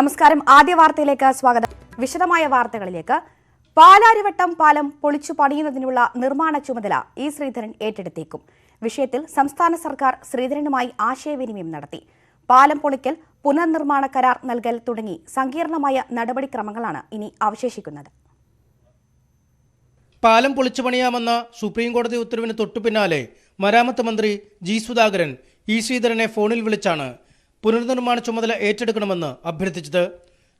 നമസ്കാരം. ആദ്യ വാർത്തയിലേക്ക് സ്വാഗതം. വിശദമായ വാർത്തകളിലേക്ക്. പാലാരിവട്ടം പാലം പൊളിച്ചു പണിയുന്നതിനുള്ള നിർമ്മാണ ചുമതല ഇ ശ്രീധരൻ ഏറ്റെടുത്തേക്കും. വിഷയത്തിൽ സംസ്ഥാന സർക്കാർ ശ്രീധരനുമായി ആശയവിനിമയം നടത്തി. പാലം പൊളിക്കൽ പുനർനിർമ്മാണ കരാർ നൽകൽ തുടങ്ങി സങ്കീർണമായ നടപടിക്രമങ്ങളാണ് ഇനി അവശേഷിക്കുന്നത്. പാലം പൊളിച്ചു പണിയാമെന്ന സുപ്രീംകോടതി ഉത്തരവിന് തൊട്ടുപിന്നാലെ മരാമത്ത് മന്ത്രി ജി സുധാകരൻ ഇ ശ്രീധരനെ ഫോണിൽ വിളിച്ചാണ് പുനർനിർമ്മാണ ചുമതല ഏറ്റെടുക്കണമെന്ന് അഭ്യർത്ഥിച്ചത്.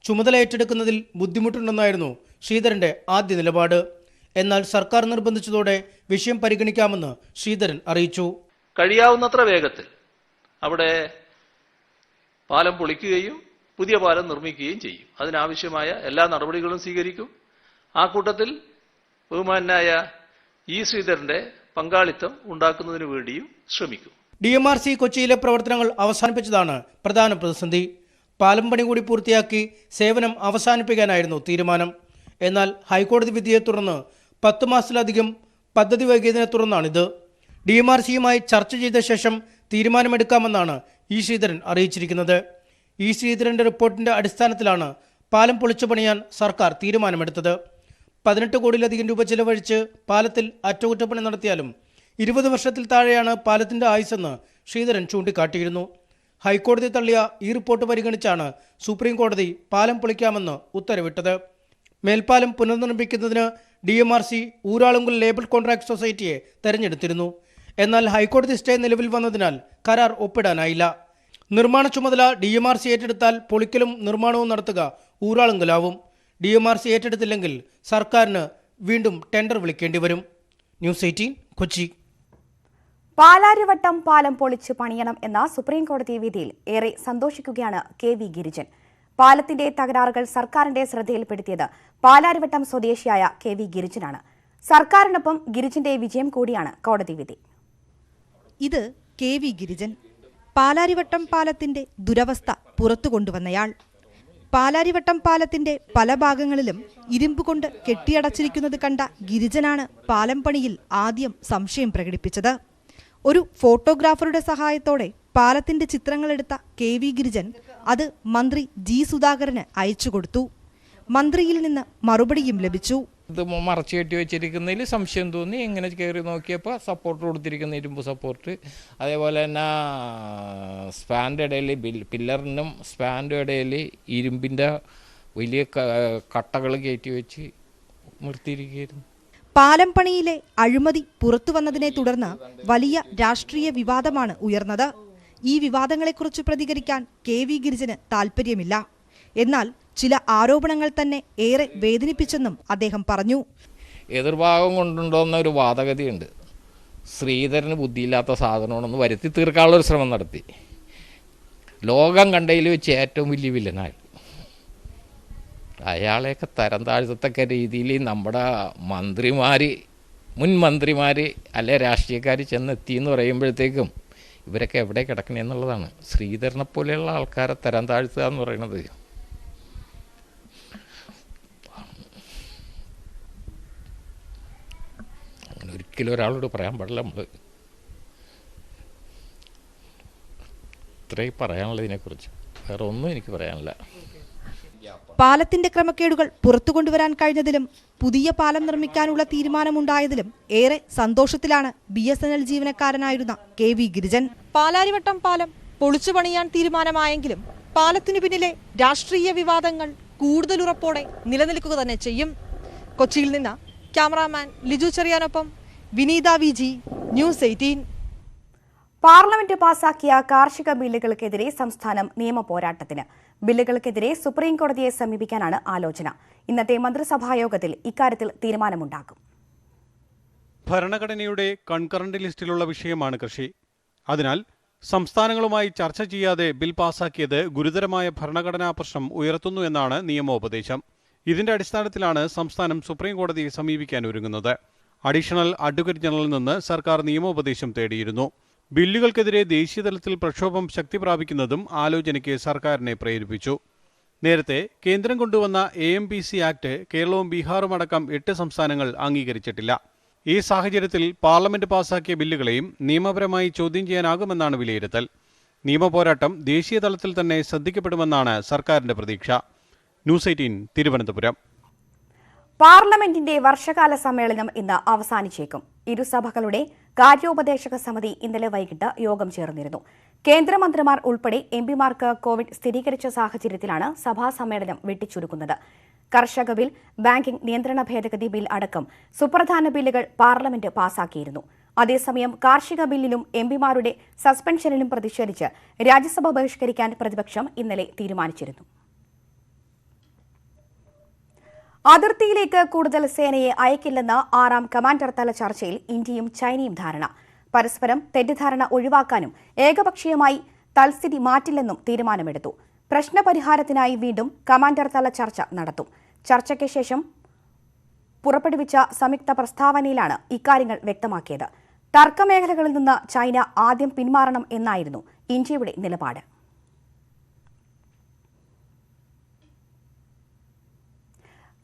ചുമതല ഏറ്റെടുക്കുന്നതിൽ ബുദ്ധിമുട്ടുണ്ടെന്നായിരുന്നു ശ്രീധരന്റെ ആദ്യ നിലപാട്. എന്നാൽ സർക്കാർ നിർബന്ധിച്ചതോടെ വിഷയം പരിഗണിക്കാമെന്ന് ശ്രീധരൻ അറിയിച്ചു. കഴിയാവുന്നത്ര വേഗത്തിൽ അവിടെ പാലം പൊളിക്കുകയും പുതിയ പാലം നിർമ്മിക്കുകയും ചെയ്യും. അതിനാവശ്യമായ എല്ലാ നടപടികളും സ്വീകരിക്കും. ആ കൂട്ടത്തിൽ ബഹുമാനായ ഇ ശ്രീധരന്റെ പങ്കാളിത്തം ഉണ്ടാക്കുന്നതിന് വേണ്ടിയും ശ്രമിക്കും. ഡി എം ആർ സി കൊച്ചിയിലെ പ്രവർത്തനങ്ങൾ അവസാനിപ്പിച്ചതാണ് പ്രധാന പ്രതിസന്ധി. പാലം പണി കൂടി പൂർത്തിയാക്കി സേവനം അവസാനിപ്പിക്കാനായിരുന്നു തീരുമാനം. എന്നാൽ ഹൈക്കോടതി വിധിയെ തുടർന്ന് പത്ത് മാസത്തിലധികം പദ്ധതി വൈകിയതിനെ തുടർന്നാണിത്. ഡി എം ആർ സിയുമായി ചർച്ച ചെയ്ത ശേഷം തീരുമാനമെടുക്കാമെന്നാണ് ഇ ശ്രീധരൻ അറിയിച്ചിരിക്കുന്നത്. ഇ ശ്രീധരന്റെ റിപ്പോർട്ടിന്റെ അടിസ്ഥാനത്തിലാണ് പാലം പൊളിച്ചു പണിയാൻ സർക്കാർ തീരുമാനമെടുത്തത്. പതിനെട്ട് കോടിയിലധികം രൂപ ചെലവഴിച്ച് പാലത്തിൽ അറ്റകുറ്റപ്പണി നടത്തിയാലും ഇരുപത് വർഷത്തിൽ താഴെയാണ് പാലത്തിന്റെ ആയുസെന്ന് ശ്രീധരൻ ചൂണ്ടിക്കാട്ടിയിരുന്നു. ഹൈക്കോടതി തള്ളിയ ഈ റിപ്പോർട്ട് പരിഗണിച്ചാണ് സുപ്രീം കോടതി പാലം പൊളിക്കാമെന്ന് ഉത്തരവിട്ടത്. മേൽപ്പാലം പുനർനിർമ്മിക്കുന്നതിന് D M R C Uralungal labour contract സൊസൈറ്റിയെ തെരഞ്ഞെടുത്തിരുന്നു. എന്നാൽ ഹൈക്കോടതി സ്റ്റേ നിലവിൽ വന്നതിനാൽ കരാർ ഒപ്പിടാനായില്ല. നിർമ്മാണ ചുമതല ഡി എം ആർ സി ഏറ്റെടുത്താൽ പൊളിക്കലും നിർമ്മാണവും നടത്തുക ഊരാളുങ്കലാവും. ഡി എം ആർ സി ഏറ്റെടുത്തില്ലെങ്കിൽ സർക്കാരിന് വീണ്ടും ടെൻഡർ വിളിക്കേണ്ടി വരും. News eighteen Kochi. പാലാരിവട്ടം പാലം പൊളിച്ച് പണിയണം എന്ന സുപ്രീം കോടതി വിധിയിൽ ഏറെ സന്തോഷിക്കുകയാണ് കെ വി ഗിരിജൻ. പാലത്തിന്റെ തകരാറുകൾ സർക്കാരിന്റെ ശ്രദ്ധയിൽപ്പെടുത്തിയത് പാലാരിവട്ടം സ്വദേശിയായ കെ വി ഗിരിജനാണ്. സർക്കാരിനൊപ്പം ഗിരിജന്റെ വിജയം കൂടിയാണ് കോടതി വിധി. ഇത് കെ വി ഗിരിജൻ. പാലാരിവട്ടം പാലത്തിന്റെ ദുരവസ്ഥ പുറത്തു കൊണ്ടുവന്നയാൾ. പാലാരിവട്ടം പാലത്തിന്റെ പല ഭാഗങ്ങളിലും ഇരുമ്പ് കൊണ്ട് കെട്ടിയടച്ചിരിക്കുന്നത് കണ്ട ഗിരിജനാണ് പാലം പണിയിൽ ആദ്യം സംശയം പ്രകടിപ്പിച്ചത്. ഒരു ഫോട്ടോഗ്രാഫറുടെ സഹായത്തോടെ പാലത്തിന്റെ ചിത്രങ്ങളെടുത്ത കെ വി ഗിരിജൻ അത് മന്ത്രി ജി സുധാകരന് അയച്ചു കൊടുത്തു. മന്ത്രിയിൽ നിന്ന് മറുപടിയും ലഭിച്ചു. ഇത് മറച്ചു കെട്ടി വെച്ചിരിക്കുന്നതിൽ സംശയം തോന്നി. ഇങ്ങനെ കയറി നോക്കിയപ്പോൾ സപ്പോർട്ട് കൊടുത്തിരിക്കുന്ന ഇരുമ്പ് സപ്പോർട്ട് അതേപോലെ തന്നെ സ്പാന്റെ ഇടയിൽ പില്ലറിനും സ്പാന്റെ ഇടയിൽ ഇരുമ്പിന്റെ വലിയ കട്ടകൾ കയറ്റി വെച്ച് നിർത്തിയിരിക്കുകയായിരുന്നു. പാലം പണിയിലെ അഴിമതി പുറത്തു വന്നതിനെ തുടർന്ന് വലിയ രാഷ്ട്രീയ വിവാദമാണ് ഉയർന്നത്. ഈ വിവാദങ്ങളെക്കുറിച്ച് പ്രതികരിക്കാൻ കെ വി ഗിരിജന് താൽപ്പര്യമില്ല. എന്നാൽ ചില ആരോപണങ്ങൾ തന്നെ ഏറെ വേദനിപ്പിച്ചെന്നും അദ്ദേഹം പറഞ്ഞു. എതിർഭാഗം കൊണ്ടുണ്ടോന്ന ഒരു വാദഗതിയുണ്ട്. ശ്രീധരന് ബുദ്ധിയില്ലാത്ത സാധനമാണെന്ന് വരുത്തി തീർക്കാനുള്ള ഒരു ശ്രമം നടത്തി. ലോകം കണ്ടതിൽ വെച്ച് ഏറ്റവും വലിയ വില്ലനായി. അയാളെയൊക്കെ തരം താഴ്ത്തത്തക്ക രീതിയിൽ നമ്മുടെ മന്ത്രിമാർ മുൻ മന്ത്രിമാർ അല്ലെ രാഷ്ട്രീയക്കാർ ചെന്നെത്തി എന്ന് പറയുമ്പോഴത്തേക്കും ഇവരൊക്കെ എവിടെ കിടക്കണേ എന്നുള്ളതാണ്. ശ്രീധരനെ പോലെയുള്ള ആൾക്കാരെ തരം താഴ്ത്തുക എന്ന് പറയുന്നത് അങ്ങനെ ഒരിക്കലും ഒരാളോട് പറയാൻ പാടില്ല നമ്മൾ ഇത്രയും പറയാനുള്ളതിനെക്കുറിച്ച്. വേറെ ഒന്നും എനിക്ക് പറയാനില്ല. പാലത്തിന്റെ ക്രമക്കേടുകൾ പുറത്തു കൊണ്ടുവരാൻ കഴിഞ്ഞതിലും പുതിയ പാലം നിർമ്മിക്കാനുള്ള തീരുമാനമുണ്ടായതിലും ഏറെ സന്തോഷത്തിലാണ് ബി എസ് എൻ എൽ ജീവനക്കാരനായിരുന്ന കെ വി ഗിരിജൻ. പാലാരിവട്ടം പാലം പൊളിച്ചു പണിയാൻ തീരുമാനമായെങ്കിലും പാലത്തിനു പിന്നിലെ രാഷ്ട്രീയ വിവാദങ്ങൾ കൂടുതൽ ഉറപ്പോടെ നിലനിൽക്കുക തന്നെ ചെയ്യും. കൊച്ചിയിൽ നിന്ന് cameraman Liju ചെറിയാനൊപ്പം Vineetha V G news eighteen. Parliament പാസാക്കിയ കാർഷിക ബില്ലുകൾക്കെതിരെ സംസ്ഥാനം നിയമ പോരാട്ടത്തിന് ബില്ലുകൾക്കെതിരെ സുപ്രീം കോടതിയെ സമീപിക്കാനാണ് ആലോചന. ഇന്നത്തെ മന്ത്രിസഭായോഗത്തിൽ ഇക്കാര്യത്തിൽ തീരുമാനമുണ്ടാകും. ഭരണഘടനയുടെ കൺകറന്റ് ലിസ്റ്റിലുള്ള വിഷയമാണ് കൃഷി. അതിനാൽ സംസ്ഥാനങ്ങളുമായി ചർച്ച ചെയ്യാതെ ബിൽ പാസാക്കിയത് ഗുരുതരമായ ഭരണഘടനാ പ്രശ്നം ഉയർത്തുന്നു എന്നാണ് നിയമോപദേശം. ഇതിന്റെ അടിസ്ഥാനത്തിലാണ് സംസ്ഥാനം സുപ്രീം കോടതിയെ സമീപിക്കാൻ ഒരുങ്ങുന്നത്. അഡീഷണൽ അഡ്വക്കേറ്റ് ജനറലിൽ നിന്ന് സർക്കാർ നിയമോപദേശം തേടിയിരുന്നു. ബില്ലുകൾക്കെതിരെ ദേശീയതലത്തിൽ പ്രക്ഷോഭം ശക്തി പ്രാപിക്കുന്നതും ആലോചനയ്ക്ക് സർക്കാരിനെ പ്രേരിപ്പിച്ചു. നേരത്തെ കേന്ദ്രം കൊണ്ടുവന്ന A M P C act കേരളവും ബീഹാറും അടക്കം എട്ട് സംസ്ഥാനങ്ങൾ അംഗീകരിച്ചിട്ടില്ല. ഈ സാഹചര്യത്തിൽ പാർലമെന്റ് പാസാക്കിയ ബില്ലുകളെയും നിയമപരമായി ചോദ്യം ചെയ്യാനാകുമെന്നാണ് വിലയിരുത്തൽ. നിയമപോരാട്ടം ദേശീയ തലത്തിൽ തന്നെ ശ്രദ്ധിക്കപ്പെടുമെന്നാണ് സർക്കാരിന്റെ പ്രതീക്ഷ. News eighteen Thiruvananthapuram. പാർലമെന്റിന്റെ വർഷകാല സമ്മേളനം ഇന്ന് അവസാനിച്ചേക്കും. ഇരുസഭകളുടെ കാര്യോപദേശക സമിതി ഇന്നലെ വൈകിട്ട് യോഗം ചേർന്നിരുന്നു. കേന്ദ്രമന്ത്രിമാർ ഉൾപ്പെടെ എംപിമാർക്ക് കോവിഡ് സ്ഥിരീകരിച്ച സാഹചര്യത്തിലാണ് സഭാ സമ്മേളനം വെട്ടിച്ചുരുക്കുന്നത്. കർഷക ബിൽ ബാങ്കിംഗ് നിയന്ത്രണ ഭേദഗതി ബിൽ അടക്കം സുപ്രധാന ബില്ലുകൾ പാർലമെന്റ് പാസാക്കിയിരുന്നു. അതേസമയം കാർഷിക ബില്ലിലും എംപിമാരുടെ സസ്പെൻഷനിലും പ്രതിഷേധിച്ച് രാജ്യസഭ ബഹിഷ്കരിക്കാൻ പ്രതിപക്ഷം ഇന്നലെ തീരുമാനിച്ചിരുന്നു. അതിർത്തിയിലേക്ക് കൂടുതൽ സേനയെ അയക്കില്ലെന്ന ആറാം കമാൻഡർ തല ചർച്ചയിൽ ഇന്ത്യയും ചൈനയും ധാരണ. പരസ്പരം തെറ്റിദ്ധാരണ ഒഴിവാക്കാനും ഏകപക്ഷീയമായി തൽസ്ഥിതി മാറ്റില്ലെന്നും തീരുമാനമെടുത്തു. പ്രശ്നപരിഹാരത്തിനായി വീണ്ടും കമാൻഡർ തല ചർച്ച നടത്തും. ചർച്ചയ്ക്ക് ശേഷം പുറപ്പെടുവിച്ച സംയുക്ത പ്രസ്താവനയിലാണ് ഇക്കാര്യങ്ങൾ വ്യക്തമാക്കിയത്. തർക്കമേഖലകളിൽ നിന്ന് ചൈന ആദ്യം പിന്മാറണം എന്നായിരുന്നു ഇന്ത്യയുടെ നിലപാട്.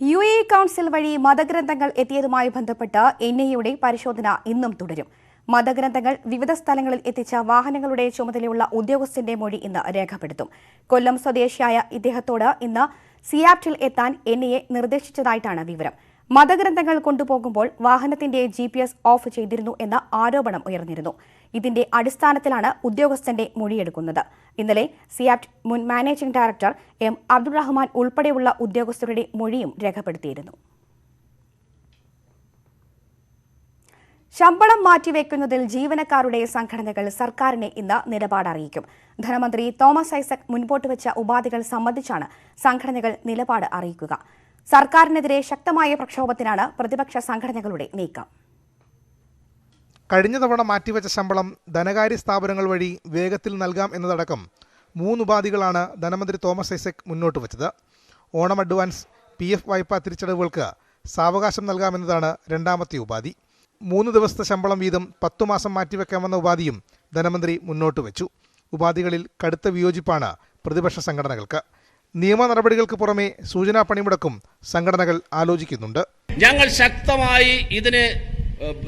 യു എ കൌൺസിൽ വഴി മതഗ്രന്ഥങ്ങൾ എത്തിയതുമായി ബന്ധപ്പെട്ട് എൻ ഐയുടെ പരിശോധന ഇന്നും തുടരും. മതഗ്രന്ഥങ്ങൾ വിവിധ സ്ഥലങ്ങളിൽ എത്തിച്ച വാഹനങ്ങളുടെ ചുമതലയുള്ള ഉദ്യോഗസ്ഥന്റെ മൊഴി ഇന്ന് രേഖപ്പെടുത്തും. കൊല്ലം സ്വദേശിയായ ഇദ്ദേഹത്തോട് ഇന്ന് സിയാപ്റ്റിൽ എത്താൻ എൻ ഐ നിർദ്ദേശിച്ചതായിട്ടാണ് വിവരം. മതഗ്രന്ഥങ്ങൾ കൊണ്ടുപോകുമ്പോൾ വാഹനത്തിന്റെ ജി ഓഫ് ചെയ്തിരുന്നു എന്ന ആരോപണം ഉയർന്നിരുന്നു. ഇതിന്റെ അടിസ്ഥാനത്തിലാണ് ഉദ്യോഗസ്ഥന്റെ മൊഴിയെടുക്കുന്നത്. ഇന്നലെ സിയാപ്റ്റ് മുൻ മാനേജിംഗ് ഡയറക്ടർ എം അബ്ദുറഹ്മാൻ ഉൾപ്പെടെയുള്ള ഉദ്യോഗസ്ഥരുടെ മൊഴിയും രേഖപ്പെടുത്തിയിരുന്നു. ശമ്പളം മാറ്റിവെക്കുന്നതിൽ ജീവനക്കാരുടെ സംഘടനകൾ സർക്കാരിനെ ഇന്ന് നിലപാട് അറിയിക്കും. ധനമന്ത്രി തോമസ് ഐസക് മുൻപോട്ട് വെച്ച ഉപാധികൾ സംബന്ധിച്ചാണ് സംഘടനകൾ നിലപാട് അറിയിക്കുക. സർക്കാരിനെതിരെ ശക്തമായ പ്രക്ഷോഭത്തിനാണ് പ്രതിപക്ഷ സംഘടനകളുടെ നീക്കം. കഴിഞ്ഞ തവണ മാറ്റിവെച്ച ശമ്പളം ധനകാര്യ സ്ഥാപനങ്ങൾ വഴി വേഗത്തിൽ നൽകാം എന്നതടക്കം മൂന്ന് ഉപാധികളാണ് ധനമന്ത്രി തോമസ് ഐസക് മുന്നോട്ട് വച്ചത്. ഓണം അഡ്വാൻസ് പി എഫ് വായ്പാ തിരിച്ചടവുകൾക്ക് സാവകാശം നൽകാമെന്നതാണ് രണ്ടാമത്തെ ഉപാധി. മൂന്ന് ദിവസത്തെ ശമ്പളം വീതം പത്തു മാസം മാറ്റിവെക്കാമെന്ന ഉപാധിയും ധനമന്ത്രി മുന്നോട്ട് വെച്ചു. ഉപാധികളിൽ കടുത്ത വിയോജിപ്പാണ് പ്രതിപക്ഷ സംഘടനകൾക്ക്. നിയമ നടപടികൾക്ക് പുറമെ സൂചനാ പണിമുടക്കും സംഘടനകൾ ആലോചിക്കുന്നുണ്ട്. ഞങ്ങൾ ശക്തമായി ഇതിന്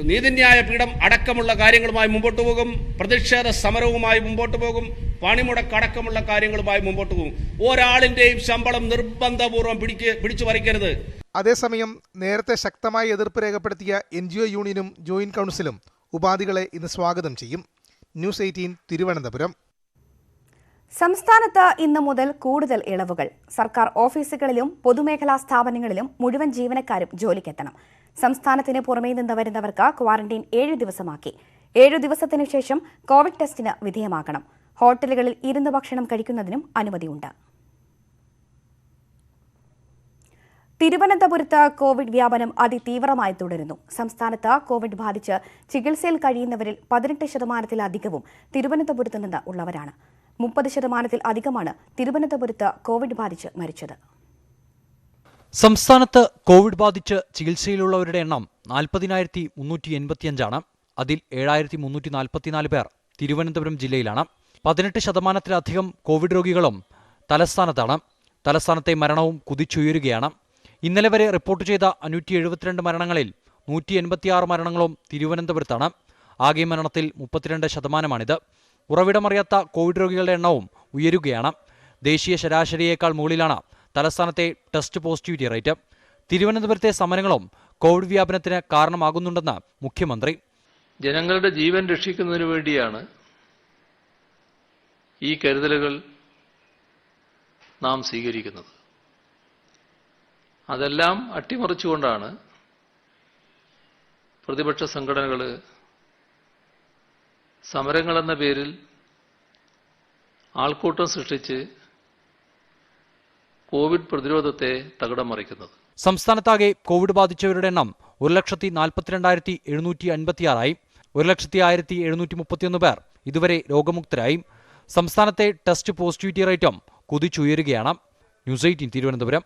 നീതിന്യായ പീഠം അടക്കമുള്ള കാര്യങ്ങളുമായി മുമ്പോട്ട് പോകും. പ്രതിഷേധ സമരവുമായി മുമ്പോട്ട് പോകും. പണിമുടക്ക് അടക്കമുള്ള കാര്യങ്ങളുമായി മുമ്പോട്ട് പോകും. ഒരാളിന്റെയും ശമ്പളം നിർബന്ധപൂർവം പിടിക്ക് പിടിച്ചു പറിക്കരുത്. അതേസമയം നേരത്തെ ശക്തമായി എതിർപ്പ് രേഖപ്പെടുത്തിയ എൻ ജി ഒ യൂണിയനും ജോയിന്റ് കൗൺസിലും ഉപാധികളെ ഇന്ന് സ്വാഗതം ചെയ്യും. News eighteen Thiruvananthapuram. സംസ്ഥാനത്ത് ഇന്നു മുതൽ കൂടുതൽ ഇളവുകൾ. സർക്കാർ ഓഫീസുകളിലും പൊതുമേഖലാ സ്ഥാപനങ്ങളിലും മുഴുവൻ ജീവനക്കാരും ജോലിക്കെത്തണം. സംസ്ഥാനത്തിന് പുറമേ നിന്ന് വരുന്നവർക്ക് ക്വാറന്റൈൻ ഏഴ് ദിവസമാക്കി. ഏഴു ദിവസത്തിനു ശേഷം കോവിഡ് ടെസ്റ്റിന് വിധേയമാക്കണം ഹോട്ടലുകളിൽ ഇരുന്ന് ഭക്ഷണം കഴിക്കുന്നതിനും അനുമതിയുണ്ട്. തിരുവനന്തപുരത്ത് കോവിഡ് വ്യാപനം അതിതീവ്രമായി തുടരുന്നു. സംസ്ഥാനത്ത് കോവിഡ് ബാധിച്ച് ചികിത്സയിൽ കഴിയുന്നവരിൽ പതിനെട്ട് ശതമാനത്തിലധികവും തിരുവനന്തപുരത്ത് നിന്ന് ഉള്ളവരാണ്. മുപ്പത് ശതമാനത്തിൽ അധികമാണ് തിരുവനന്തപുരത്ത് കോവിഡ് ബാധിച്ച് മരിച്ചത്. സംസ്ഥാനത്ത് കോവിഡ് ബാധിച്ച് ചികിത്സയിലുള്ളവരുടെ എണ്ണം നാൽപ്പതിനായിരത്തി മുന്നൂറ്റി എൺപത്തിയഞ്ചാണ് അതിൽ ഏഴായിരത്തി മുന്നൂറ്റി നാൽപ്പത്തിനാല് പേർ തിരുവനന്തപുരം ജില്ലയിലാണ്. പതിനെട്ട് ശതമാനത്തിലധികം കോവിഡ് രോഗികളും തലസ്ഥാനത്താണ്. തലസ്ഥാനത്തെ മരണവും കുതിച്ചുയരുകയാണ്. ഇന്നലെ വരെ റിപ്പോർട്ട് ചെയ്ത അഞ്ഞൂറ്റി എഴുപത്തിരണ്ട് മരണങ്ങളിൽ നൂറ്റി എൺപത്തിയാറ് മരണങ്ങളും തിരുവനന്തപുരത്താണ്. ആകെ മരണത്തിൽ മുപ്പത്തിരണ്ട് ശതമാനമാണിത്. ഉറവിടമറിയാത്ത കോവിഡ് രോഗികളുടെ എണ്ണവും ഉയരുകയാണ്. ദേശീയ ശരാശരിയേക്കാൾ മുകളിലാണ് തലസ്ഥാനത്തെ ടെസ്റ്റ് പോസിറ്റിവിറ്റി റേറ്റ്. തിരുവനന്തപുരത്തെ സമരങ്ങളും കോവിഡ് വ്യാപനത്തിന് കാരണമാകുന്നുണ്ടെന്ന് മുഖ്യമന്ത്രി. ജനങ്ങളുടെ ജീവൻ രക്ഷിക്കുന്നതിന് വേണ്ടിയാണ് ഈ കരുതലുകൾ നാം സ്വീകരിക്കുന്നത്. അതെല്ലാം അട്ടിമറിച്ചുകൊണ്ടാണ് പ്രതിപക്ഷ സംഘടനകൾ സമരങ്ങളെന്ന പേരിൽ ആൾക്കൂട്ടം സൃഷ്ടിച്ച് കോവിഡ് പ്രതിരോധത്തെ തകിടം മറിക്കുന്നത് സംസ്ഥാനത്താകെ കോവിഡ് ബാധിച്ചവരുടെ എണ്ണം ഒരു ലക്ഷത്തി നാൽപ്പത്തിരണ്ടായിരത്തി എഴുന്നൂറ്റി അൻപത്തിയാറായി ഒരു ലക്ഷത്തി ആയിരത്തി എഴുന്നൂറ്റി മുപ്പത്തിയൊന്ന് പേർ ഇതുവരെ രോഗമുക്തരായി. സംസ്ഥാനത്തെ ടെസ്റ്റ് പോസിറ്റിവിറ്റി റേറ്റും കുതിച്ചുയരുകയാണ്. News eighteen Thiruvananthapuram.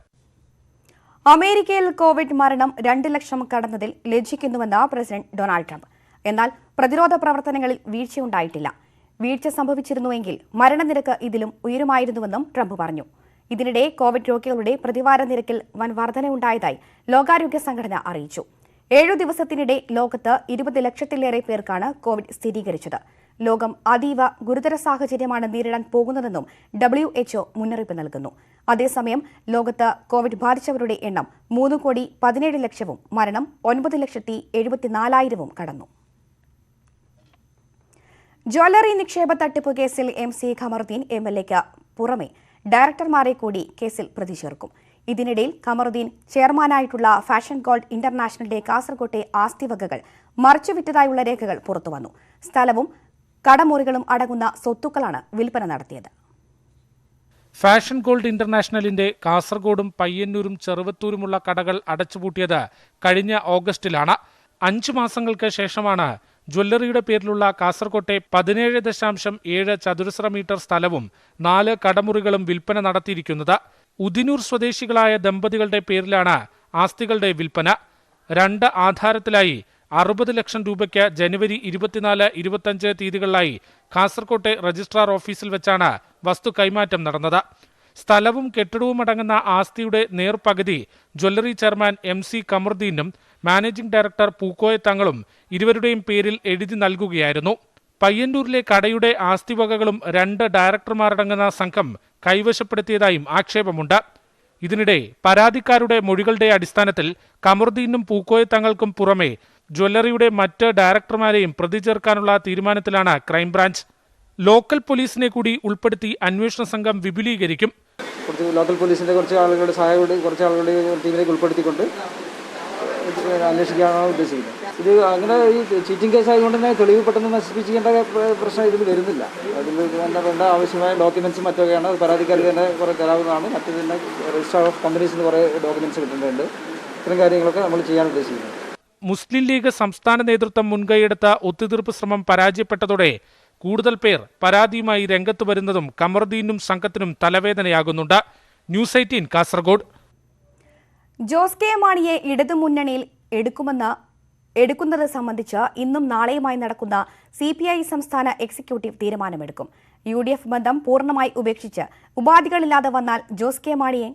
അമേരിക്കയിൽ കോവിഡ് മരണം രണ്ട് ലക്ഷം കടന്നതിൽ ലജ്ജിക്കുന്നുവെന്ന് പ്രസിഡന്റ് ഡൊണാൾഡ് ട്രംപ്. എന്നാൽ പ്രതിരോധ പ്രവർത്തനങ്ങളിൽ വീഴ്ചയുണ്ടായിട്ടില്ല. വീഴ്ച സംഭവിച്ചിരുന്നുവെങ്കിൽ മരണനിരക്ക് ഇതിലും ഉയരുമായിരുന്നുവെന്നും ട്രംപ് പറഞ്ഞു. ഇതിനിടെ കോവിഡ് രോഗികളുടെ പ്രതിവാര നിരക്കിൽ വൻ വർധനയുണ്ടായതായി ലോകാരോഗ്യ സംഘടന അറിയിച്ചു. ഏഴു ദിവസത്തിനിടെ ലോകത്ത് ഇരുപത് ലക്ഷത്തിലേറെ പേർക്കാണ് കോവിഡ് സ്ഥിരീകരിച്ചത്. ലോകം അതീവ ഗുരുതര സാഹചര്യമാണ് നേരിടാൻ പോകുന്നതെന്നും ഡബ്ല്യു എച്ച്ഒ മുന്നറിയിപ്പ് നൽകുന്നു. അതേസമയം ലോകത്ത് കോവിഡ് ബാധിച്ചവരുടെ എണ്ണം മൂന്ന് കോടി പതിനേഴ് ലക്ഷവും മരണം ഒൻപത് ലക്ഷത്തി എഴുപത്തിനാലായിരവും കടന്നു. ജ്വല്ലറി നിക്ഷേപ തട്ടിപ്പ് കേസിൽ M C Khamaruddin M L എക്ക് പുറമെ ഡയറക്ടർമാരെ കൂടി കേസിൽ പ്രതി ചേർക്കും ഇതിനിടയിൽ കമറുദ്ദീൻ ചെയർമാനായിട്ടുള്ള ഫാഷൻ ഗോൾഡ് ഇന്റർനാഷണലിന്റെ കാസർകോട്ടെ ആസ്തിവകകൾ മറിച്ചുവിറ്റതായുള്ള രേഖകൾ പുറത്തുവന്നു. സ്ഥലവും കടമുറികളും അടങ്ങുന്ന സ്വത്തുക്കളാണ് വിൽപ്പന നടത്തിയത്. ഫാഷൻ ഗോൾഡ് ഇന്റർനാഷണലിന്റെ കാസർഗോഡും പയ്യന്നൂരും ചെറുവത്തൂരുമുള്ള കടകൾ അടച്ചുപൂട്ടിയത് കഴിഞ്ഞ ഓഗസ്റ്റിലാണ്. അഞ്ചു മാസങ്ങൾക്ക് ശേഷമാണ് ജ്വല്ലറിയുടെ പേരിലുള്ള കാസർകോട്ടെ പതിനേഴ് ദശാംശം ഏഴ് ചതുരശ്ര മീറ്റർ സ്ഥലവും നാല് കടമുറികളും വിൽപ്പന നടത്തിയിരിക്കുന്നത് ഉദിനൂർ സ്വദേശികളായ ദമ്പതികളുടെ പേരിലാണ് ആസ്തികളുടെ വിൽപ്പന. രണ്ട് ആധാരത്തിലായി അറുപത് ലക്ഷം രൂപയ്ക്ക് ജനുവരി ഇരുപത്തിനാല് ഇരുപത്തഞ്ച് തീയതികളിലായി കാസർകോട്ടെ രജിസ്ട്രാർ ഓഫീസിൽ വെച്ചാണ് വസ്തു കൈമാറ്റം നടന്നത്. സ്ഥലവും കെട്ടിടവും അടങ്ങുന്ന ആസ്തിയുടെ നേർപകുതി ജ്വല്ലറി ചെയർമാൻ എം സി കമറുദ്ദീനും മാനേജിംഗ് ഡയറക്ടർ പൂക്കോയ തങ്ങളും ഇരുവരുടെയും പേരിൽ എഴുതി നൽകുകയായിരുന്നു. പയ്യന്നൂരിലെ കടയുടെ ആസ്തിവകകളും രണ്ട് ഡയറക്ടർമാരടങ്ങുന്ന സംഘം കൈവശപ്പെടുത്തിയതായും ആക്ഷേപമുണ്ട്. ഇതിനിടെ പരാതിക്കാരുടെ മൊഴികളുടെ അടിസ്ഥാനത്തിൽ കമറുദ്ദീനും പൂക്കോയ തങ്ങൾക്കും പുറമെ ജ്വല്ലറിയുടെ മറ്റ് ഡയറക്ടർമാരെയും പ്രതി ചേർക്കാനുള്ള തീരുമാനത്തിലാണ് ക്രൈംബ്രാഞ്ച്. ലോക്കൽ പോലീസിനെ കൂടി ഉൾപ്പെടുത്തി അന്വേഷണ സംഘം വിപുലീകരിക്കും. ലോക്കൽ പോലീസിന്റെ കുറച്ച് ആളുകളുടെ സഹായത്തോടെ കുറച്ച് ആളുകളുടെ ടീമിലേക്ക് ഉൾപ്പെടുത്തിക്കൊണ്ട് അന്വേഷിക്കാനാണ് ഉദ്ദേശിക്കുന്നത് ഇത് അങ്ങനെ ഈ ചീറ്റിംഗ് കേസ് ആയതുകൊണ്ട് തന്നെ തെളിവ് പെട്ടെന്ന് നശിപ്പിക്കേണ്ട പ്രശ്നം ഇതിൽ വരുന്നില്ല. അതിൽ വേണ്ട വേണ്ട ആവശ്യമായ ഡോക്യുമെന്റ്സും മറ്റൊക്കെയാണ്. പരാതിക്കാർക്ക് തന്നെ കുറേ തരാവുന്നതാണ് മറ്റു തന്നെ രജിസ്റ്റർ ഓഫ് കമ്പനീസ് നിന്ന് കുറേ ഡോക്യുമെന്റ്സ് കിട്ടേണ്ടതുണ്ട് ഇത്തരം കാര്യങ്ങളൊക്കെ നമ്മൾ ചെയ്യാൻ ഉദ്ദേശിക്കുന്നത് മുസ്ലിം ലീഗ് സംസ്ഥാന നേതൃത്വം മുൻകൈയെടുത്ത ഒത്തുതീർപ്പ് ശ്രമം പരാജയപ്പെട്ടതോടെ കൂടുതൽ പേർ പരാതിയുമായി രംഗത്ത് വരുന്നതും കമറുദ്ദീനും സംഘത്തിനും തലവേദനയാകുന്നുണ്ട്. News eighteen Kasaragod. Jose K മാണിയെ ഇടതുമുന്നണിയിൽ എടുക്കുമെന്ന് എടുക്കുന്നത് സംബന്ധിച്ച് ഇന്നും നാളെയുമായി നടക്കുന്ന സി പി ഐ സംസ്ഥാന എക്സിക്യൂട്ടീവ് തീരുമാനമെടുക്കും. യു ഡി എഫ് ബന്ധം പൂർണമായി ഉപേക്ഷിച്ച് ഉപാധികളില്ലാതെ വന്നാൽ ജോസ് കെ മാണിയെ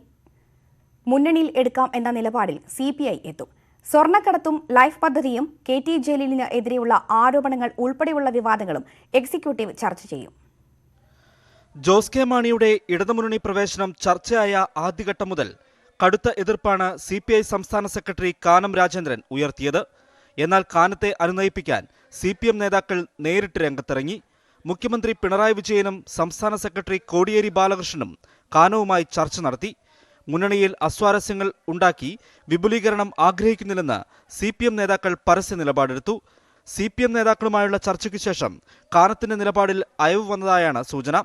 മുന്നണിയിൽ എടുക്കാം എന്ന നിലപാടിൽ സി പി ഐ എത്തും. സ്വർണക്കടത്തും ലൈഫ് പദ്ധതിയും കെ ടി ജലീലിന് എതിരെയുള്ള ആരോപണങ്ങൾ ഉൾപ്പെടെയുള്ള വിവാദങ്ങളും എക്സിക്യൂട്ടീവ് ചർച്ച ചെയ്യും. ജോസ് കെ മാണിയുടെ ഇടതുമുന്നണി പ്രവേശനം ചർച്ചയായ ആദ്യഘട്ടം മുതൽ കടുത്ത എതിർപ്പാണ് സി പി ഐ സംസ്ഥാന സെക്രട്ടറി കാനം രാജേന്ദ്രൻ ഉയർത്തിയത്. എന്നാൽ കാനത്തെ അനുനയിപ്പിക്കാൻ സി പി എം നേതാക്കൾ നേരിട്ട് രംഗത്തിറങ്ങി. മുഖ്യമന്ത്രി പിണറായി വിജയനും സംസ്ഥാന സെക്രട്ടറി കോടിയേരി ബാലകൃഷ്ണനും കാനവുമായി ചർച്ച നടത്തി. മുന്നണിയിൽ അസ്വാരസ്യങ്ങൾ ഉണ്ടാക്കി വിപുലീകരണം ആഗ്രഹിക്കുന്നില്ലെന്ന് സി പി എം നേതാക്കൾ പരസ്യ നിലപാടെടുത്തു. സി പി എം നേതാക്കളുമായുള്ള ചർച്ചയ്ക്ക് ശേഷം കാനത്തിന്റെ നിലപാടിൽ അയവ് വന്നതായാണ് സൂചന.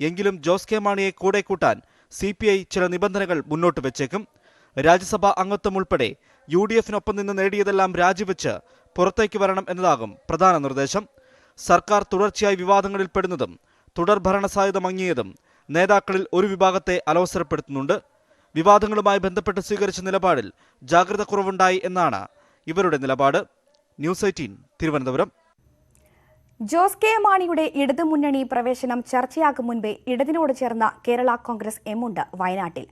എങ്കിലും ജോസ് കെ മാണിയെ കൂടെ കൂട്ടാൻ സി പി ഐ ചില നിബന്ധനകൾ മുന്നോട്ട് വെച്ചേക്കും. രാജ്യസഭാ അംഗത്വം ഉൾപ്പെടെ യു ഡി എഫിനൊപ്പം നിന്ന് നേടിയതെല്ലാം രാജിവെച്ച് പുറത്തേക്ക് വരണം എന്നതാകും പ്രധാന നിർദ്ദേശം. സർക്കാർ തുടർച്ചയായി വിവാദങ്ങളിൽ പെടുന്നതും തുടർ ഭരണ സാധ്യത മങ്ങിയതും നേതാക്കളിൽ ഒരു വിഭാഗത്തെ അലോസരപ്പെടുത്തുന്നുണ്ട്. വിവാദങ്ങളുമായി ബന്ധപ്പെട്ട് സ്വീകരിച്ച നിലപാടിൽ ജാഗ്രത കുറവുണ്ടായി എന്നാണ് ഇവരുടെ നിലപാട്. News eighteen Thiruvananthapuram. Jose K മാണിയുടെ ഇടതുമുന്നണി പ്രവേശനം ചർച്ചയാകും മുൻപേ ഇടതിനോട് ചേർന്ന കേരള കോൺഗ്രസ് എം ഉണ്ട് വയനാട്ടിൽ.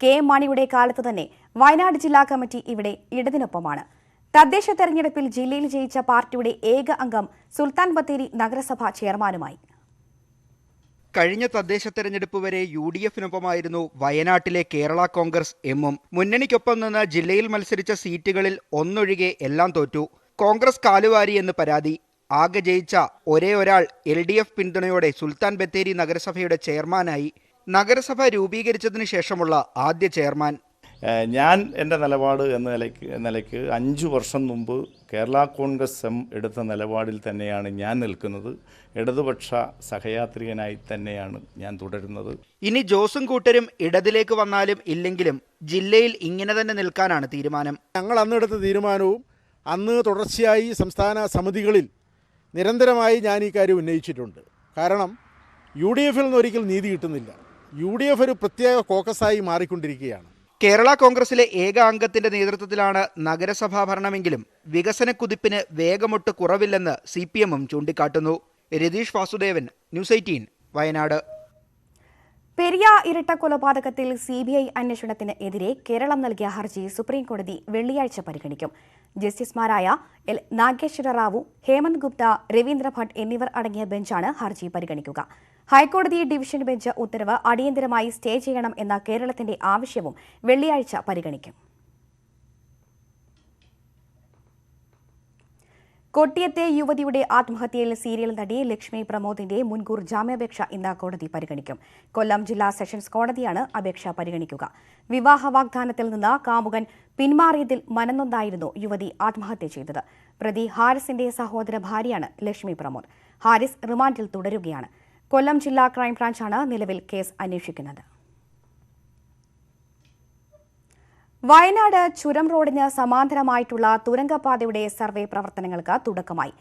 കെ മാണിയുടെ കാലത്ത് തന്നെ വയനാട് ജില്ലാ കമ്മിറ്റി ഇവിടെ ഇടതിനൊപ്പമാണ്. തദ്ദേശ തെരഞ്ഞെടുപ്പിൽ ജില്ലയിൽ ജയിച്ച പാർട്ടിയുടെ ഏക അംഗം സുൽത്താൻ ബത്തേരി നഗരസഭ ചെയർമാനുമായി. കഴിഞ്ഞ തദ്ദേശ തെരഞ്ഞെടുപ്പ് വരെ യു ഡി എഫിനൊപ്പമായിരുന്നു വയനാട്ടിലെ കേരള കോൺഗ്രസ് എമ്മും. മുന്നണിക്കൊപ്പം നിന്ന് ജില്ലയിൽ മത്സരിച്ച സീറ്റുകളിൽ ഒന്നൊഴികെ എല്ലാം തോറ്റു. കോൺഗ്രസ് കാലുവാരി എന്ന് പരാതി ആകെ ജയിച്ച ഒരേ ഒരാൾ എൽ ഡി എഫ് പിന്തുണയോടെ സുൽത്താൻ ബത്തേരി നഗരസഭയുടെ ചെയർമാനായി നഗരസഭ രൂപീകരിച്ചതിന് ശേഷമുള്ള ആദ്യ ചെയർമാൻ. ഞാൻ എന്റെ നിലപാട് എന്ന നിലയ്ക്ക് നിലയ്ക്ക് അഞ്ച് വർഷം മുമ്പ് കേരള കോൺഗ്രസ് എം എടുത്ത നിലപാടിൽ തന്നെയാണ് ഞാൻ നിൽക്കുന്നത്. ഇടതുപക്ഷ സഹയാത്രികനായി തന്നെയാണ് ഞാൻ തുടരുന്നത്. ഇനി ജോസും കൂട്ടരും ഇടതിലേക്ക് വന്നാലും ഇല്ലെങ്കിലും ജില്ലയിൽ ഇങ്ങനെ തന്നെ നിൽക്കാനാണ് തീരുമാനം. ഞങ്ങൾ അന്ന് എടുത്ത തീരുമാനവും അന്ന് തുടർച്ചയായി സംസ്ഥാന സമിതികളിൽ നിരന്തരമായി ഞാൻ ഈ കാര്യം ഉന്നയിച്ചിട്ടുണ്ട്. കാരണം യു ഡി എഫിൽ നിന്ന് ഒരിക്കൽ നീതി കിട്ടുന്നില്ല. യു ഡി എഫ് ഒരു പ്രത്യേക കോക്കസായി മാറിക്കൊണ്ടിരിക്കുകയാണ്. കേരള കോൺഗ്രസിലെ ഏക അംഗത്തിന്റെ നേതൃത്വത്തിലാണ് നഗരസഭാ ഭരണമെങ്കിലും വികസന കുതിപ്പിന് വേഗമൊട്ട് കുറവില്ലെന്ന് സി പി എമ്മും ചൂണ്ടിക്കാട്ടുന്നു. Ratheesh Vasudevan news eighteen Wayanad. Periya ഇരട്ട കൊലപാതകത്തിൽ സി ബി ഐ അന്വേഷണത്തിന് എതിരെ കേരളം നൽകിയ ഹർജി സുപ്രീംകോടതി വെള്ളിയാഴ്ച പരിഗണിക്കും. ജസ്റ്റിസുമാരായ എൽ നാഗേശ്വര റാവു ഹേമന്ത് ഗുപ്ത രവീന്ദ്ര ഭട്ട് എന്നിവർ അടങ്ങിയ ബെഞ്ചാണ് ഹർജി പരിഗണിക്കുക. ഹൈക്കോടതി ഡിവിഷൻ ബെഞ്ച് ഉത്തരവ് അടിയന്തരമായി സ്റ്റേ ചെയ്യണം എന്ന കേരളത്തിന്റെ ആവശ്യവും വെള്ളിയാഴ്ച പരിഗണിക്കും. കൊട്ടിയത്തെ യുവതിയുടെ ആത്മഹത്യയിൽ സീരിയൽ നടി ലക്ഷ്മി പ്രമോദിന്റെ മുൻകൂർ ജാമ്യാപേക്ഷ ഇന്ന് കോടതി പരിഗണിക്കും. കൊല്ലം ജില്ലാ സെഷൻസ് കോടതിയാണ് അപേക്ഷ പരിഗണിക്കുക. വിവാഹ വാഗ്ദാനത്തിൽ നിന്ന് കാമുകൻ പിന്മാറിയതിൽ മനന്നൊന്നായിരുന്നു യുവതി ആത്മഹത്യ ചെയ്തത്. പ്രതി ഹാരിസിന്റെ സഹോദര ഭാര്യയാണ് ലക്ഷ്മി പ്രമോദ്. ഹാരിസ് റിമാൻഡിൽ തുടരുകയാണ്. കൊല്ലം ജില്ലാ ക്രൈംബ്രാഞ്ചാണ് നിലവിൽ കേസ് അന്വേഷിക്കുന്നത്. വയനാട് ചുരം റോഡിന് സമാന്തരമായിട്ടുള്ള തുരങ്കപാതയുടെ സർവേ പ്രവർത്തനങ്ങൾക്ക് തുടക്കമായി.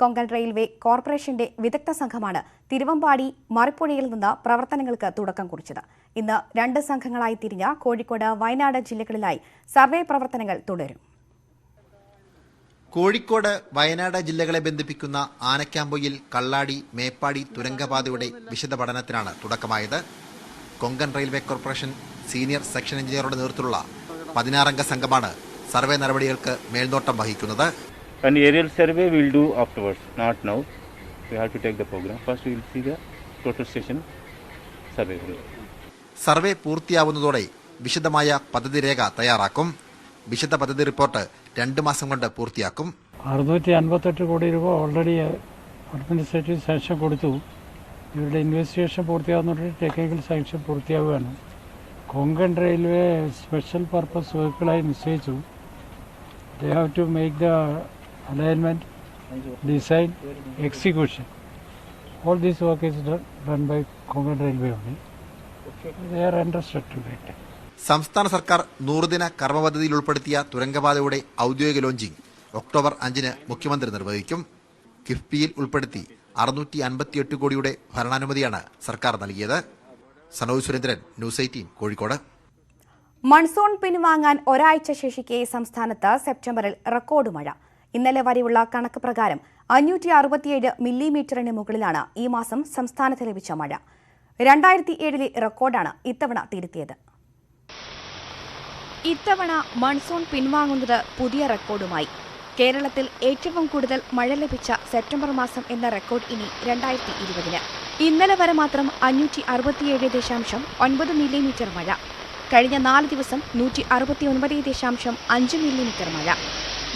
കൊങ്കൺ റെയിൽവേ കോർപ്പറേഷന്റെ വിദഗ്ധ സംഘമാണ് തിരുവമ്പാടി മറിപ്പുഴയിൽ നിന്ന് പ്രവർത്തനങ്ങൾക്ക് തുടക്കം കുറിച്ചത്. ഇന്ന് രണ്ട് സംഘങ്ങളായി തിരിഞ്ഞ കോഴിക്കോട് വയനാട് ജില്ലകളിലായി സർവേ പ്രവർത്തനങ്ങൾ തുടരും. കോഴിക്കോട് വയനാട് ജില്ലകളെ ബന്ധിപ്പിക്കുന്ന ആനക്കാമ്പൊയിൽ കള്ളാടി മേപ്പാടി തുരങ്കപാതയുടെ വിശദ പഠനത്തിനാണ് തുടക്കമായത്. Konkan railway corporation senior section എഞ്ചിനീയറുടെ നേതൃത്വത്തിലുള്ള പതിനാറംഗ സംഘമാണ് സർവേ നടപടികൾക്ക് മേൽനോട്ടം വഹിക്കുന്നത് An aerial survey we'll do afterwards, not now. We have to take the program. First we will see the total station survey. Survey പൂർത്തിയാവുന്നതോടെ വിശദമായ പദ്ധതി രേഖ തയ്യാറാക്കും വിശദ പദ്ധതി റിപ്പോർട്ട് രണ്ട് മാസം കൊണ്ട് പൂർത്തിയാക്കും അറുന്നൂറ്റി അൻപത്തെട്ട് കോടി രൂപ ഓൾറെഡി അഡ്മിനിസ്ട്രേറ്റീവ് സാങ്ഷൻ കൊടുത്തു ഇവരുടെ ഇൻവെസ്റ്റിഗേഷൻ പൂർത്തിയാകുന്നതോടെ ടെക്നിക്കൽ സാങ്ഷൻ പൂർത്തിയാവുകയാണ് കൊങ്കൺ റെയിൽവേ സ്പെഷ്യൽ പർപ്പസ് വെഹിക്കിളായി നിശ്ചയിച്ചു. The have to make the alignment design execution all these work is done by Konkan railway only they are interested to date സംസ്ഥാന സർക്കാർ നൂറുദിന കർമ്മപദ്ധതിയിൽ ഉൾപ്പെടുത്തിയ തുരങ്കപാതയുടെ ഔദ്യോഗിക ലോഞ്ചിംഗ് ഒക്ടോബർ അഞ്ചിന് മുഖ്യമന്ത്രി നിർവഹിക്കും. കിഫ്ബിയിൽ ഉൾപ്പെടുത്തി അറുന്നൂറ്റി അൻപത്തിയെട്ട് കോടിയുടെ ഭരണാനുമതിയാണ് സർക്കാർ നൽകിയത്. Sanoj Surendran news eighteen Kozhikode. Monsoon പിൻവാങ്ങാൻ ഒരാഴ്ച ശേഷിക്കെ സംസ്ഥാനത്ത് സെപ്റ്റംബറിൽ റെക്കോർഡ് മഴ. ഇന്നലെ വരെയുള്ള കണക്ക് പ്രകാരം അഞ്ഞൂറ്റി അറുപത്തിയേഴ് മില്ലിമീറ്ററിന് മുകളിലാണ് ഈ മാസം സംസ്ഥാനത്ത് ലഭിച്ച മഴ. രണ്ടായിരത്തി ഏഴിലെ റെക്കോർഡാണ് ഇത്തവണ തിരുത്തിയത്. ഇത്തവണ മൺസൂൺ പിൻവാങ്ങുന്നത് പുതിയ റെക്കോർഡുമായി. കേരളത്തിൽ ഏറ്റവും കൂടുതൽ മഴ ലഭിച്ച സെപ്റ്റംബർ മാസം എന്ന റെക്കോർഡ് ഇനി രണ്ടായിരത്തി ഇരുപതിന്. ഇന്നലെ വരെ മാത്രം അഞ്ഞൂറ്റി അറുപത്തിയേഴ് ദശാംശം ഒൻപത് മില്ലിമീറ്റർ മഴ. കഴിഞ്ഞ നാല് ദിവസം നൂറ്റി അറുപത്തി ഒൻപത് ദശാംശം അഞ്ച് മില്ലിമീറ്റർ മഴ.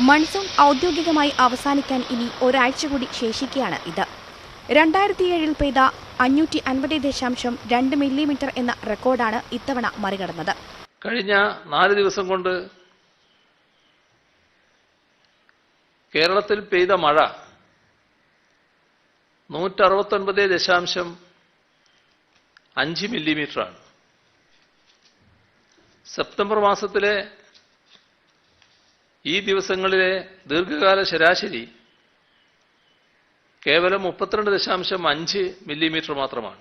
മൺസൂൺ ഔദ്യോഗികമായി അവസാനിക്കാൻ ഇനി ഒരാഴ്ച കൂടി ശേഷിക്കുകയാണ് ഇത്. രണ്ടായിരത്തി ഏഴിൽ പെയ്ത അഞ്ഞൂറ്റി അൻപത് ദശാംശം രണ്ട് മില്ലിമീറ്റർ എന്ന റെക്കോർഡാണ് ഇത്തവണ മറികടന്നത്. കഴിഞ്ഞ നാല് ദിവസം കൊണ്ട് കേരളത്തിൽ പെയ്ത മഴ നൂറ്ററുപത്തൊൻപത് ദശാംശം അഞ്ച് മില്ലിമീറ്ററാണ്. സെപ്റ്റംബർ മാസത്തിലെ ഈ ദിവസങ്ങളിലെ ദീർഘകാല ശരാശരി കേവലം മുപ്പത്തിരണ്ട് ദശാംശം അഞ്ച് മില്ലിമീറ്റർ മാത്രമാണ്.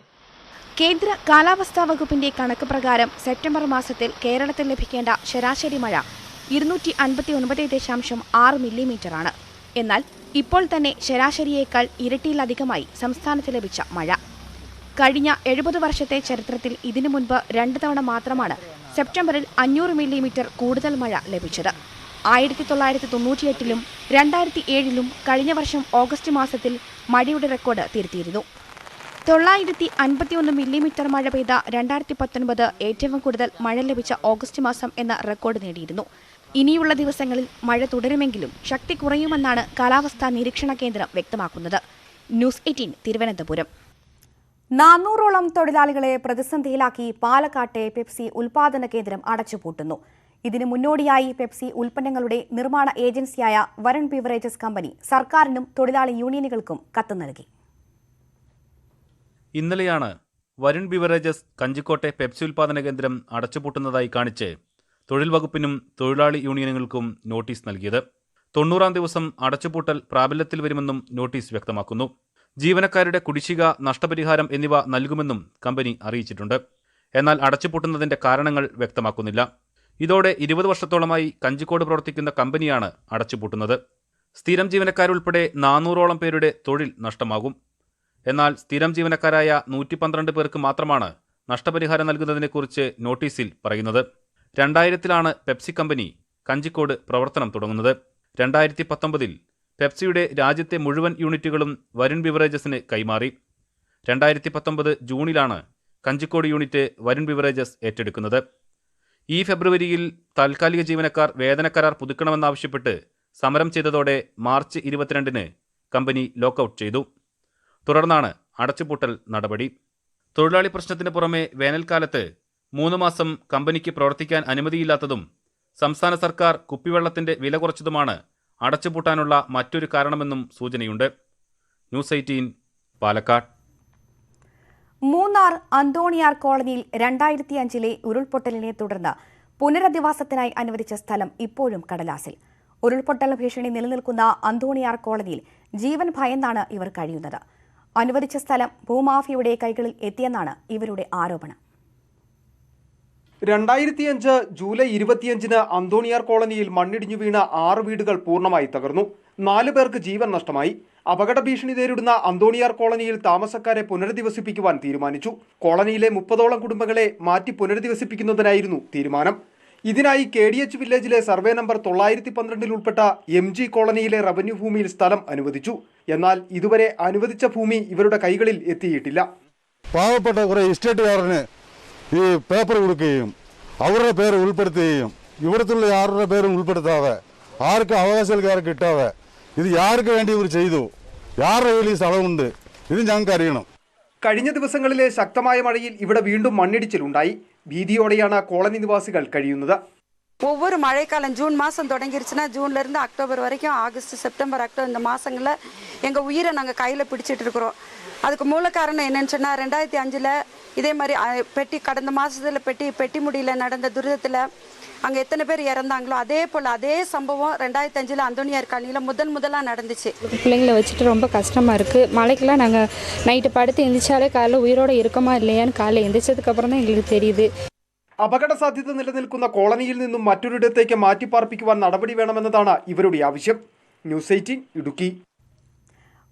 കേന്ദ്ര കാലാവസ്ഥാ വകുപ്പിന്റെ കണക്ക് പ്രകാരം സെപ്റ്റംബർ മാസത്തിൽ കേരളത്തിൽ ലഭിക്കേണ്ട ശരാശരി മഴ ഇരുന്നൂറ്റി അൻപത്തി ഒൻപത് ദശാംശം ആറ് മില്ലിമീറ്ററാണ്. എന്നാൽ ഇപ്പോൾ തന്നെ ശരാശരിയേക്കാൾ ഇരട്ടിയിലധികമായി സംസ്ഥാനത്ത് ലഭിച്ച മഴ. കഴിഞ്ഞ എഴുപത് വർഷത്തെ ചരിത്രത്തിൽ ഇതിനു മുൻപ് രണ്ട് തവണ മാത്രമാണ് സെപ്റ്റംബറിൽ അഞ്ഞൂറ് മില്ലിമീറ്റർ കൂടുതൽ മഴ ലഭിച്ചത്. ആയിരത്തി തൊള്ളായിരത്തി തൊണ്ണൂറ്റിയെട്ടിലും രണ്ടായിരത്തി ഏഴിലും കഴിഞ്ഞ വർഷം ഓഗസ്റ്റ് മാസത്തിൽ മഴയുടെ റെക്കോർഡ് തിരുത്തിയിരുന്നു. തൊള്ളായിരത്തി അൻപത്തിയൊന്ന് മില്ലിമീറ്റർ മഴ പെയ്ത രണ്ടായിരത്തി പത്തൊൻപത് ഏറ്റവും കൂടുതൽ മഴ ലഭിച്ച ഓഗസ്റ്റ് മാസം എന്ന റെക്കോർഡ് നേടിയിരുന്നു. ഇനിയുള്ള ദിവസങ്ങളിൽ മഴ തുടരുമെങ്കിലും ശക്തി കുറയുമെന്നാണ് കാലാവസ്ഥാ നിരീക്ഷണ കേന്ദ്രം വ്യക്തമാക്കുന്നത്. News eighteen Thiruvananthapuram. നാനൂറോളം തൊഴിലാളികളെ പ്രതിസന്ധിയിലാക്കി പാലക്കാട്ടെ പെപ്സി ഉൽപാദന കേന്ദ്രം അടച്ചുപൂട്ടുന്നു. ഇതിനു മുന്നോടിയായി പെപ്സി ഉൽപ്പന്നങ്ങളുടെ നിർമ്മാണ ഏജൻസിയായ വരൺ ബിവറേജസ് കമ്പനി സർക്കാരിനും തൊഴിലാളി യൂണിയനുകൾക്കും കത്ത് നൽകി. ഇന്നലെയാണ് വരുൺ ബിവറേജസ് കഞ്ചിക്കോട്ടെ പെപ്സി ഉൽപാദന കേന്ദ്രം അടച്ചുപൂട്ടുന്നതായി കാണിച്ച് തൊഴിൽ വകുപ്പിനും തൊഴിലാളി യൂണിയനുകൾക്കും നോട്ടീസ് നൽകിയത്. തൊണ്ണൂറാം ദിവസം അടച്ചുപൂട്ടൽ പ്രാബല്യത്തിൽ വരുമെന്നും നോട്ടീസ് വ്യക്തമാക്കുന്നു. ജീവനക്കാരുടെ കുടിശ്ശിക നഷ്ടപരിഹാരം എന്നിവ നൽകുമെന്നും കമ്പനി അറിയിച്ചിട്ടുണ്ട്. എന്നാൽ അടച്ചുപൂട്ടുന്നതിന്റെ കാരണങ്ങൾ വ്യക്തമാക്കുന്നില്ല. ഇതോടെ ഇരുപത് വർഷത്തോളമായി കഞ്ചിക്കോട് പ്രവർത്തിക്കുന്ന കമ്പനിയാണ് അടച്ചുപൂട്ടുന്നത്. സ്ഥിരം ജീവനക്കാരുൾപ്പെടെ നാനൂറോളം പേരുടെ തൊഴിൽ നഷ്ടമാകും. എന്നാൽ സ്ഥിരം ജീവനക്കാരായ നൂറ്റി പേർക്ക് മാത്രമാണ് നഷ്ടപരിഹാരം നൽകുന്നതിനെക്കുറിച്ച് നോട്ടീസിൽ പറയുന്നത്. രണ്ടായിരത്തിലാണ് പെപ്സി കമ്പനി കഞ്ചിക്കോട് പ്രവർത്തനം തുടങ്ങുന്നത്. രണ്ടായിരത്തി പത്തൊമ്പതിൽ പെപ്സിയുടെ രാജ്യത്തെ മുഴുവൻ യൂണിറ്റുകളും വരുൺ ബിവറേജസിന് കൈമാറി. രണ്ടായിരത്തി പത്തൊമ്പത് ജൂണിലാണ് കഞ്ചിക്കോട് യൂണിറ്റ് വരുൺ ബിവറേജസ് ഏറ്റെടുക്കുന്നത്. ഈ ഫെബ്രുവരിയിൽ താൽക്കാലിക ജീവനക്കാർ വേതന കരാർ പുതുക്കണമെന്നാവശ്യപ്പെട്ട് സമരം ചെയ്തതോടെ മാർച്ച് ഇരുപത്തിരണ്ടിന് കമ്പനി ലോക്കൌട്ട് ചെയ്തു. തുടർന്നാണ് അടച്ചുപൂട്ടൽ നടപടി. തൊഴിലാളി പ്രശ്നത്തിന് പുറമെ വേനൽക്കാലത്ത് മൂന്ന് മാസം കമ്പനിക്ക് പ്രവർത്തിക്കാൻ അനുമതിയില്ലാത്തതും സംസ്ഥാന സർക്കാർ കുപ്പിവെള്ളത്തിന്റെ വില കുറച്ചതുമാണ് അടച്ചുപൂട്ടാനുള്ള മറ്റൊരു കാരണമെന്നും സൂചനയുണ്ട്. News eighteen Palakkad. Munnar Anthoniyar കോളനിയിൽ രണ്ടായിരത്തി അഞ്ചിലെ ഉരുൾപൊട്ടലിനെ തുടർന്ന് പുനരധിവാസത്തിനായി അനുവദിച്ച സ്ഥലം ഇപ്പോഴും കടലാസിൽ. ഉരുൾപൊട്ടൽ ഭീഷണി നിലനിൽക്കുന്ന അന്തോണിയാർ കോളനിയിൽ ജീവൻ ഭയന്നാണ് ഇവർ കഴിയുന്നത്. അനുവദിച്ച സ്ഥലം ഭൂമാഫിയുടെ കൈകളിൽ എത്തിയെന്നാണ് ഇവരുടെ ആരോപണം. രണ്ടായിരത്തിയഞ്ച് ജൂലൈ ഇരുപത്തിയഞ്ചിന് അന്തോണിയാർ കോളനിയിൽ മണ്ണിടിഞ്ഞു വീണ ആറ് വീടുകൾ പൂർണമായി തകർന്നു. നാല് പേർക്ക് ജീവൻ നഷ്ടമായി. അപകട ഭീഷണി നേരിടുന്ന അന്തോണിയാർ കോളനിയിൽ താമസക്കാരെ പുനരധിവസിപ്പിക്കുവാൻ തീരുമാനിച്ചു. കോളനിയിലെ മുപ്പതോളം കുടുംബങ്ങളെ മാറ്റി പുനരധിവസിപ്പിക്കുന്നതിനായിരുന്നു തീരുമാനം. ഇതിനായി കെ ഡി എച്ച് വില്ലേജിലെ സർവേ നമ്പർ തൊള്ളായിരത്തി പന്ത്രണ്ടിൽ ഉൾപ്പെട്ട എം ജി കോളനിയിലെ റവന്യൂ ഭൂമിയിൽ സ്ഥലം അനുവദിച്ചു. എന്നാൽ ഇതുവരെ അനുവദിച്ച ഭൂമി ഇവരുടെ കൈകളിൽ എത്തിയിട്ടില്ല. പാവപ്പെട്ട കുറേ എസ്റ്റേറ്റുകാരന് ഈ പേപ്പർ കൊടുക്കുകയും അവരുടെ പേര് ഉൾപ്പെടുത്തുകയും ഇവിടത്തുള്ള ആരുടെ പേരും ഉൾപ്പെടുത്താതെ ആർക്കും അവകാശക്കാർ കിട്ടാതെ ഇത് ആർക്ക് വേണ്ടി ഇവർ ചെയ്തു ആരുടെ കയ്യിൽ ഈ സ്ഥലമുണ്ട് ഇത് ഞങ്ങൾക്ക് അറിയണം കഴിഞ്ഞ ദിവസങ്ങളിലെ ശക്തമായ മഴയിൽ ഇവിടെ വീണ്ടും മണ്ണിടിച്ചിലുണ്ടായി ഭീതിയോടെയാണ് കോളനി നിവാസികൾ കഴിയുന്നത് ஒவ்வொரு மழைக்காலம் ஜூன் மாதம் தொடங்கிருச்சுன்னா ஜூன்லேருந்து அக்டோபர் வரைக்கும் ஆகஸ்ட் செப்டம்பர் அக்டோபர் இந்த மாதங்களில் எங்கள் உயிரை நாங்கள் கையில் பிடிச்சிட்டு இருக்கிறோம் அதுக்கு மூல காரணம் என்னன்னு சொன்னால் ரெண்டாயிரத்தி அஞ்சில் இதே மாதிரி அஹ், பெட்டி கடந்த மாதத்தில் பெட்டி பெட்டி முடியல நடந்த துரிதத்தில் அங்கே எத்தனை பேர் இறந்தாங்களோ அதே போல் அதே சம்பவம் ரெண்டாயிரத்தி அஞ்சில் அந்தோனியார் காலனியில் முதல் முதலாக நடந்துச்சு பிள்ளைங்களை வச்சுட்டு ரொம்ப கஷ்டமாக இருக்குது மழைக்கெல்லாம் நாங்கள் நைட்டு படுத்து எந்திரிச்சாலே காலைல உயிரோடு இருக்கோமா இல்லையான்னு காலைல எந்திரிச்சதுக்கப்புறம் தான் எங்களுக்கு தெரியுது അപകട സാധ്യത നിലനിൽക്കുന്ന കോളനിയിൽ നിന്നും മറ്റൊരിടത്തേക്ക് മാറ്റിപ്പാർപ്പിക്കുവാൻ നടപടി വേണമെന്നതാണ് ഇവരുടെ ആവശ്യം ന്യൂസ് എയ്റ്റീൻ ഇടുക്കി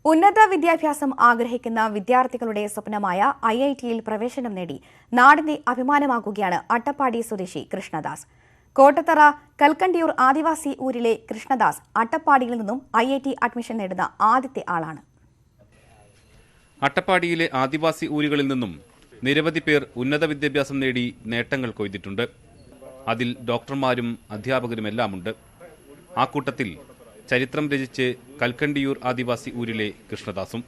ഉന്നത വിദ്യാഭ്യാസം ആഗ്രഹിക്കുന്ന വിദ്യാർത്ഥികളുടെ സ്വപ്നമായ ഐ ഐ ടിയിൽ പ്രവേശനം നേടി നാടിന്റെ അഭിമാനമാകുകയാണ് അട്ടപ്പാടി സ്വദേശി കൃഷ്ണദാസ്. കോട്ടത്തറ കൽക്കണ്ടിയൂർ ആദിവാസി ഊരിലെ കൃഷ്ണദാസ് അട്ടപ്പാടിയിൽ നിന്നും ഐ ഐ ടി അഡ്മിഷൻ നേടുന്ന ആദ്യത്തെ ആളാണ്. അട്ടപ്പാടിയിലെ ആദിവാസി ഊരുകളിൽ നിന്നും നിരവധി പേർ ഉന്നത വിദ്യാഭ്യാസം നേടി നേട്ടങ്ങൾ കൊയ്തിട്ടുണ്ട്. അതിൽ ഡോക്ടർമാരും അധ്യാപകരുമെല്ലാമുണ്ട്. ആ കൂട്ടത്തിൽ ചരിത്രം രചിച്ച് കൽക്കണ്ടിയൂർ ആദിവാസി ഊരിലെ കൃഷ്ണദാസും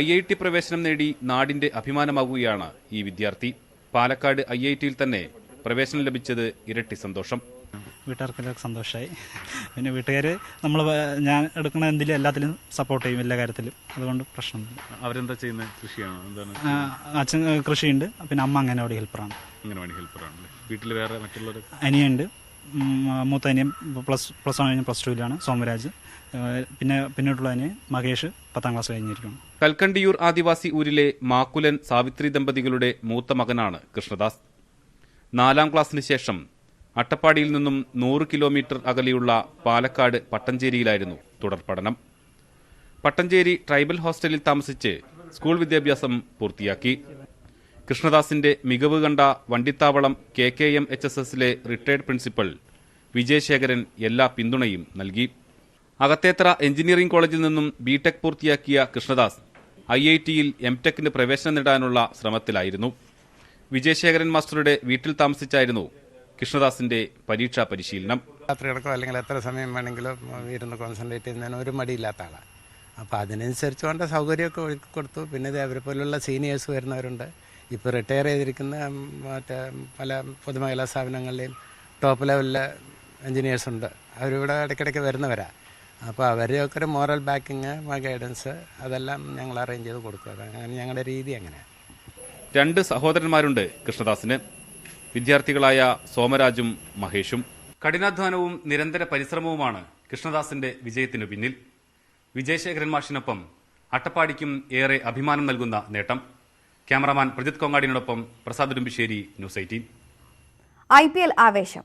ഐ ഐ ടി പ്രവേശനം നേടി നാടിന്റെ അഭിമാനമാകുകയാണ് ഈ വിദ്യാർത്ഥി. പാലക്കാട് ഐ ഐ ടിയിൽ തന്നെ പ്രവേശനം ലഭിച്ചത് ഇരട്ടി സന്തോഷം. വീട്ടുകാർക്കെല്ലാം സന്തോഷമായി പിന്നെ വീട്ടുകാർ നമ്മൾ ഞാൻ എടുക്കുന്ന എന്തിലും എല്ലാത്തിലും സപ്പോർട്ട് ചെയ്യും എല്ലാ കാര്യത്തിലും. അതുകൊണ്ട് പ്രശ്നമൊന്നുമില്ല അവരെന്താ ചെയ്യുന്നത് കൃഷിയാണോ? എന്താണ്? അച്ഛൻ കൃഷിയുണ്ട്. പിന്നെ അമ്മ അങ്ങനെ അംഗനവാടി ഹെൽപ്പറാണ്. അംഗനവാടി ഹെൽപ്പറാണ്. വീട്ടിൽ വേറെ മറ്റുള്ളവർ അനിയുണ്ട്. ഉം, മൂത്ത അനിയൻ പ്ലസ് പ്ലസ് വൺ കഴിഞ്ഞ് പ്ലസ് ടുവിലാണ് സോമരാജ്. പിന്നെ പിന്നോട്ടുള്ള അനിയൻ മകേഷ് പത്താം ക്ലാസ് കഴിഞ്ഞിരിക്കുന്നു. കൽക്കണ്ടിയൂർ ആദിവാസി ഊരിലെ മാക്കുലൻ സാവിത്രി ദമ്പതികളുടെ മൂത്ത മകനാണ് കൃഷ്ണദാസ്. നാലാം ക്ലാസ്സിന് ശേഷം അട്ടപ്പാടിയിൽ നിന്നും നൂറ് കിലോമീറ്റർ അകലെയുള്ള പാലക്കാട് പട്ടഞ്ചേരിയിലായിരുന്നു തുടർ പഠനം. പട്ടഞ്ചേരി ട്രൈബൽ ഹോസ്റ്റലിൽ താമസിച്ച് സ്കൂൾ വിദ്യാഭ്യാസം പൂർത്തിയാക്കി. കൃഷ്ണദാസിന്റെ മികവ് കണ്ട Vandithavalam K K M H S എസിലെ റിട്ടയർഡ് പ്രിൻസിപ്പൽ വിജയശേഖരൻ എല്ലാ പിന്തുണയും നൽകി. അകത്തേത്ര എഞ്ചിനീയറിംഗ് കോളേജിൽ നിന്നും ബിടെക് പൂർത്തിയാക്കിയ കൃഷ്ണദാസ് ഐ ഐ ടിയിൽ എം ടെക്കിന് പ്രവേശനം നേടാനുള്ള ശ്രമത്തിലായിരുന്നു. വിജയശേഖരൻ മാസ്റ്ററുടെ വീട്ടിൽ താമസിച്ചായിരുന്നു കൃഷ്ണദാസിന്റെ പരീക്ഷാ പരിശീലനം. രാത്രി കിടക്കോ അല്ലെങ്കിൽ എത്ര സമയം വേണമെങ്കിലും ഇരുന്ന് കോൺസെൻട്രേറ്റ് ചെയ്യുന്നതിന് ഒരു മടിയില്ലാത്ത ആളാണ് അപ്പോൾ അതിനനുസരിച്ച് വേണ്ട സൗകര്യമൊക്കെ ഒരുക്കി കൊടുത്തു. പിന്നെ അവരെ പോലുള്ള സീനിയേഴ്സ് വരുന്നവരുണ്ട്. ഇപ്പോൾ റിട്ടയർ ചെയ്തിരിക്കുന്ന മറ്റേ പല പൊതുമേഖലാ സ്ഥാപനങ്ങളിലെയും ടോപ്പ് ലെവലിലെ എൻജിനീയേഴ്സ് ഉണ്ട്. അവരിവിടെ ഇടയ്ക്കിടയ്ക്ക് വരുന്നവരാ. അപ്പോൾ അവരെയൊക്കെ ഒരു മോറൽ ബാക്കിങ് ഗൈഡൻസ് അതെല്ലാം ഞങ്ങൾ അറേഞ്ച് ചെയ്ത് കൊടുക്കുക. അങ്ങനെ ഞങ്ങളുടെ രീതി അങ്ങനെ രണ്ട് സഹോദരന്മാരുണ്ട് കൃഷ്ണദാസിന്. വിദ്യാർത്ഥികളായ സോമരാജും മഹേഷും. കഠിനാധ്വാനവും നിരന്തര പരിശ്രമവുമാണ് കൃഷ്ണദാസിന്റെ വിജയത്തിന് പിന്നിൽ. വിജയശേഖരൻ മാഷിനൊപ്പം അട്ടപ്പാടിക്കും ഏറെ അഭിമാനം നൽകുന്ന നേട്ടം. Cameraman Prajith കൊങ്ങാടിനോടൊപ്പം Prasad Udumbissery news eighteen. I P L ആവേശം.